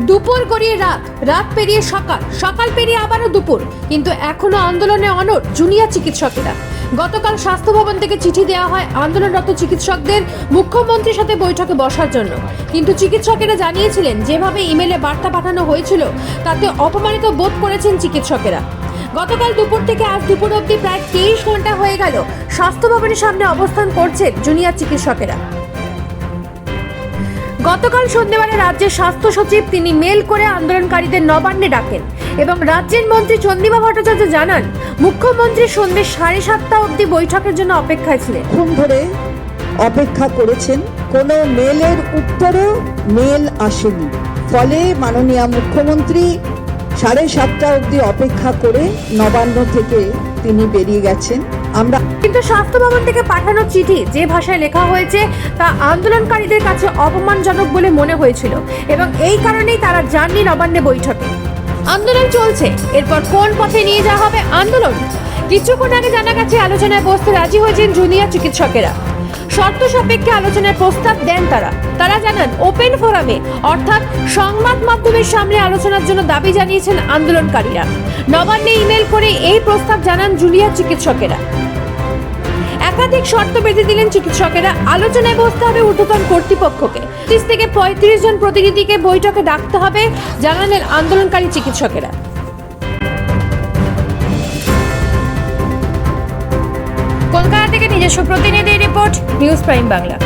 দুপুর গড়িয়ে রাত রাত পেরিয়ে সকাল সকাল পেরিয়ে আবারও দুপুর। কিন্তু এখনও আন্দোলনে অনড় জুনিয়র চিকিৎসকেরা। গতকাল স্বাস্থ্য ভবন থেকে চিঠি দেওয়া হয় আন্দোলনরত চিকিৎসকদের মুখ্যমন্ত্রীর সাথে বৈঠকে বসার জন্য। কিন্তু চিকিৎসকেরা জানিয়েছিলেন, যেভাবে ইমেলে বার্তা পাঠানো হয়েছিল, তাতে অপমানিত বোধ করেছেন চিকিৎসকেরা। গতকাল দুপুর থেকে আজ দুপুর অবধি প্রায় তেইশ ঘণ্টা হয়ে গেল স্বাস্থ্য ভবনের সামনে অবস্থান করছেন জুনিয়র চিকিৎসকেরা। গতকাল সন্ধ্যেবেলা রাজ্যের স্বাস্থ্য সচিব তিনি মেল করে আন্দোলনকারীদের নবান্নে ডাকেন এবং রাজ্যের মন্ত্রী চন্দিমা ভট্টাচার্য জানান, মুখ্যমন্ত্রী সন্ধ্যে সাড়ে সাতটা অবধি বৈঠকের জন্য অপেক্ষায় ছিলেন। ধরে অপেক্ষা করেছেন, কোনো মেলের উত্তরও মেল আসেনি। ফলে মাননীয় মুখ্যমন্ত্রী সাড়ে সাতটা অবধি অপেক্ষা করে নবান্ন থেকে তিনি বেরিয়ে গেছেন। কিন্তু স্বাস্থ্য ভবন থেকে পাঠানো চিঠি যে ভাষায় লেখা হয়েছে তা আন্দোলনকারীদের কাছে অপমানজনক বলে মনে হয়েছিল এবং এই কারণেই তারা যাননি নবান্নে বৈঠকে। আন্দোলন চলছে। এরপর কোন পথে নিয়ে যাওয়া হবে আন্দোলন? কিছুক্ষণ আগে জানা গেছে, আলোচনায় বসতে রাজি হয়েছেন জুনিয়র চিকিৎসকেরা। শর্ত সাপেক্ষে আলোচনার প্রস্তাব দেন তারা। তারা জানান, ওপেন ফোরামে, অর্থাৎ সংবাদ মাধ্যমের সামনে আলোচনার জন্য দাবি জানিয়েছেন আন্দোলনকারীরা। নবান্নে ইমেল করে এই প্রস্তাব জানান জুনিয়র চিকিৎসকেরা। একাধিক শর্ত বেঁধে দিলেন চিকিৎসকেরা। আলোচনায় বসতে হবে ঊর্ধ্বতন কর্তৃপক্ষকে। তিরিশ থেকে পঁয়ত্রিশ জন প্রতিনিধিকে বৈঠকে ডাকতে হবে, জানালেন আন্দোলনকারী চিকিৎসকেরা। কলকাতা থেকে নিজস্ব প্রতিনিধি রিপোর্ট, নিউজ প্রাইম বাংলা।